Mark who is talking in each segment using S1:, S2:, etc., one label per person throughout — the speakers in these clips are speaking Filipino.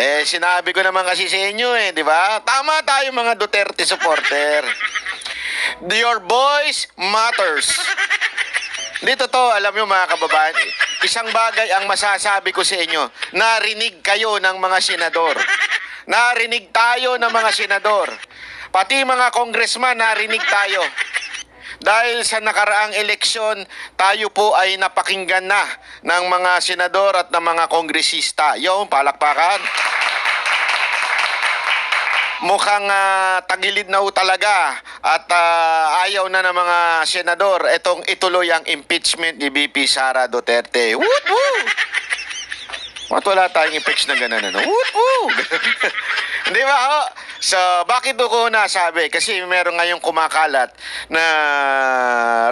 S1: Eh, sinabi ko naman kasi sa inyo eh, di ba? Tama tayo mga Duterte supporter. Your voice matters. Dito to, alam nyo mga kababayan, isang bagay ang masasabi ko sa inyo, narinig kayo ng mga senador. Narinig tayo ng mga senador. Pati mga congressman, narinig tayo. Dahil sa nakaraang eleksyon, tayo po ay napakinggan na ng mga senador at ng mga kongresista. Yung palakpakan. Mukhang ah, tagilid na ho talaga at ah, ayaw na ng mga senador itong ituloy ang impeachment ni BP Sara Duterte. Woot woo! Ba't wala tayong impeach na gano'n ano? Woot woo! Di ba ho? So, bakit ko nasabi? Kasi meron ngayong kumakalat na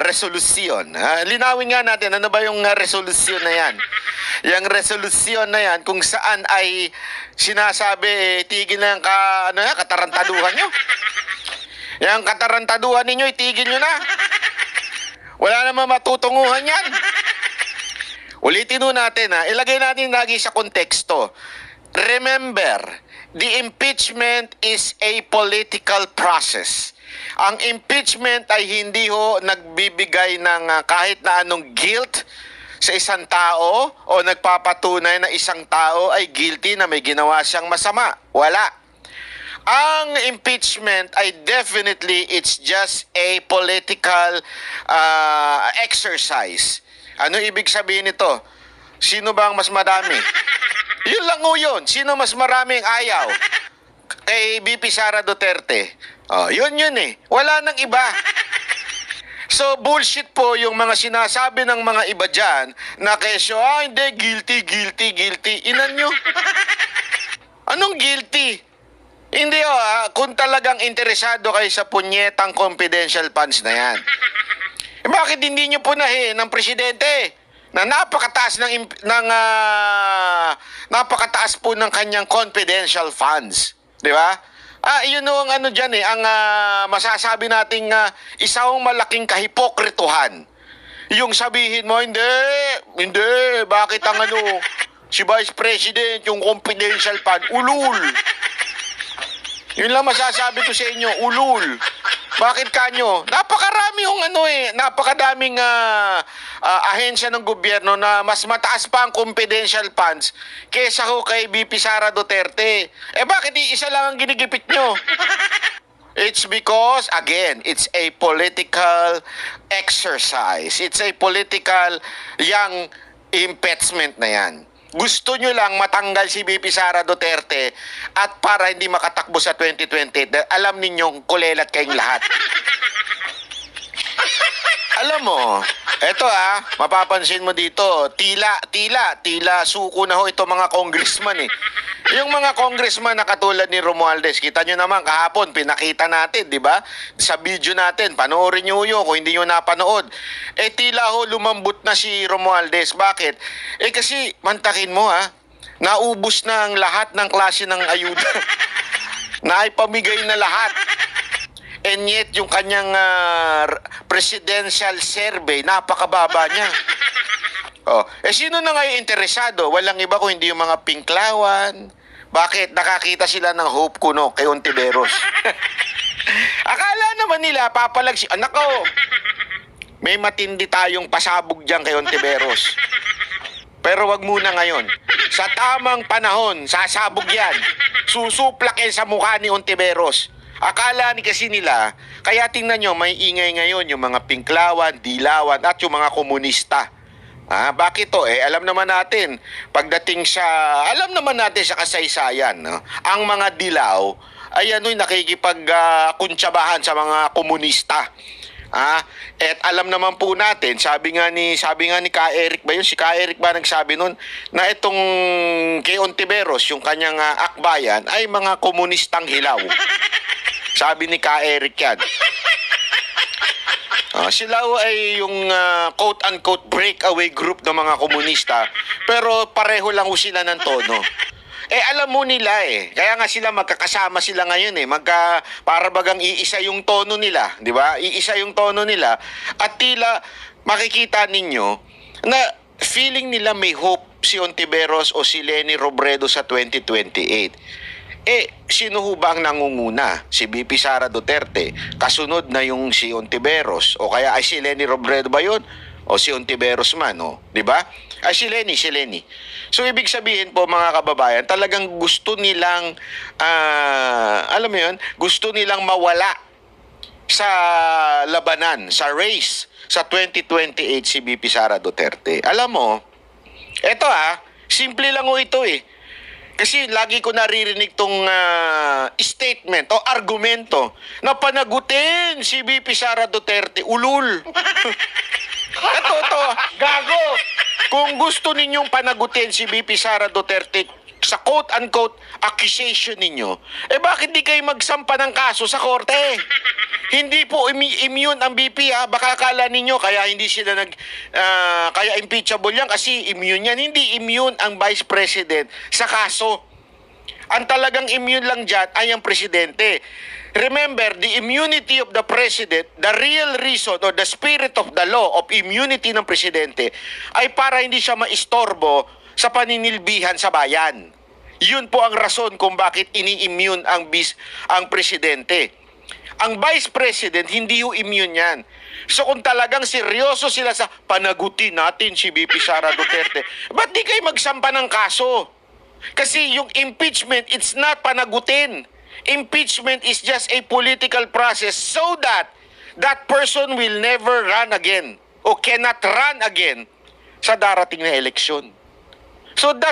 S1: resolusyon. Ah, linawin nga natin, ano ba yung resolusyon na yan? Yung resolusyon na yan, kung saan ay sinasabi, eh, tigil na yung ka, ano yan, katarantaduhan nyo. Yung katarantaduhan ninyo, itigil nyo na. Wala naman matutunguhan yan. Ulitin nun natin ha, ilagay natin lagi sa konteksto. Remember, the impeachment is a political process. Ang impeachment ay hindi ho nagbibigay ng ah, kahit na anong guilt sa isang tao o nagpapatunay na isang tao ay guilty na may ginawa siyang masama. Wala. Ang impeachment ay definitely it's just a political uh, exercise. Ano ibig sabihin nito? Sino ba ang mas madami? Yun lang ho yun. Sino mas maraming ayaw? Kay BP Sara Duterte. Oh, yun yun eh. Wala nang iba. So, bullshit po yung mga sinasabi ng mga iba dyan na kesyo, ah, hindi, guilty, guilty, guilty. Inan nyo. Anong guilty? Hindi o, ah, kung talagang interesado kayo sa punyetang confidential funds na yan. Eh, bakit hindi nyo punahin ng presidente na napakataas ng, ng ah, napakataas po ng kanyang confidential funds? Di ba? Ah, yun o ang ano dyan eh, ang ah, masasabi nating uh, isang malaking kahipokrituhan. Yung sabihin mo, hindi, hindi, bakit ang ano, si Vice President, yung confidential fund, ulul. Yun lang masasabi ko sa inyo, ulul. Bakit kanyo? Napakarami yung ano eh, napakadaming ah, ah, ahensya ng gobyerno na mas mataas pa ang confidential funds kesa ho kay BP Sara Duterte. Eh bakit isa lang ang ginigipit nyo? It's because, again, it's a political exercise. It's a political young impeachment na yan. Gusto nyo lang matanggal si BP Sara Duterte at para hindi makatakbo sa 2020, dahil alam ninyong kulelat kayong lahat. Alam mo, eto ah, mapapansin mo dito, tila, tila, tila suko na ho ito mga congressman eh. Yung mga congressman na katulad ni Romualdez, kita nyo naman kahapon, pinakita natin, di ba? Sa video natin, panoorin nyo yun kung hindi nyo napanood. Eh tila ho lumambot na si Romualdez. Bakit? Eh kasi, mantakin mo ha, naubos na ang lahat ng klase ng ayuda. Naipamigay na lahat. And yet, yung kanyang ah, presidential survey, napakababa niya. Oh, eh sino na ngayon interesado? Walang iba kung hindi yung mga pinklawan. Bakit? Nakakita sila ng hope kuno kay Ontiveros. Akala naman nila papalag si... Anak ko, may matindi tayong pasabog dyan kay Ontiveros. Pero wag muna ngayon. Sa tamang panahon, sasabog yan. Susuplak yan sa mukha ni Ontiveros. Akala ni kasi nila, kaya tingnan nyo, may ingay ngayon yung mga pinklawan, dilawan, at yung mga komunista. Ah, bakit to? Eh, alam naman natin, pagdating sa, alam naman natin sa kasaysayan, no? ang mga dilaw, ay ano'y nakikipag-kuntsabahan sa mga komunista. Ah, at alam naman po natin, sabi nga ni sabi nga ni Ka Eric ba yun? Si Ka Eric ba nagsabi nun na itong kay Ontiveros, yung kanyang ah, akbayan ay mga komunistang hilaw. Sabi ni Ka Eric yan. Ah, sila ay yung ah, quote-unquote breakaway group ng mga komunista pero pareho lang sila ng tono. Eh alam mo nila eh. Kaya nga sila magkakasama sila ngayon eh. Magka para bagang iisa yung tono nila, 'di ba? Iisa yung tono nila at tila makikita ninyo na feeling nila may hope si Ontiveros o si Lenny Robredo sa 2028. Eh, sino ho ba ang nangunguna? Si BP Sara Duterte. Kasunod na yung si Ontiveros. O kaya ay si Lenny Robredo ba yun? O si Ontiveros man, o. Di ba? Ay si Lenny, si Lenny. So, ibig sabihin po mga kababayan, talagang gusto nilang, ah, alam mo yun, gusto nilang mawala sa labanan, sa race sa 2028 si BP Sara Duterte. Alam mo, eto ah, simple lang ho ito eh. Kasi lagi ko naririnig tong ah, statement o argumento na panagutin si BP Sara Duterte. Ulul. Ito, ito. Gago. Kung gusto ninyong panagutin si BP Sara Duterte sa quote-unquote accusation ninyo, eh bakit di kayo magsampa ng kaso sa korte? Hindi po immu- immune ang BP ha. Baka akala ninyo kaya hindi sila nag ah, kaya impeachable yan kasi immune yan. Hindi immune ang Vice President sa kaso. Ang talagang immune lang dyan ay ang presidente. Remember, the immunity of the president, the real reason or the spirit of the law of immunity ng presidente ay para hindi siya maistorbo sa paninilbihan sa bayan. Yun po ang rason kung bakit ini-immune ang, bis, ang presidente. Ang vice president, hindi ho immune yan. So kung talagang seryoso sila sa panagutin natin si BP Sara Duterte, ba't di kayo magsampa ng kaso? Kasi yung impeachment, it's not panagutin. Impeachment is just a political process so that that person will never run again o cannot run again sa darating na eleksyon. So that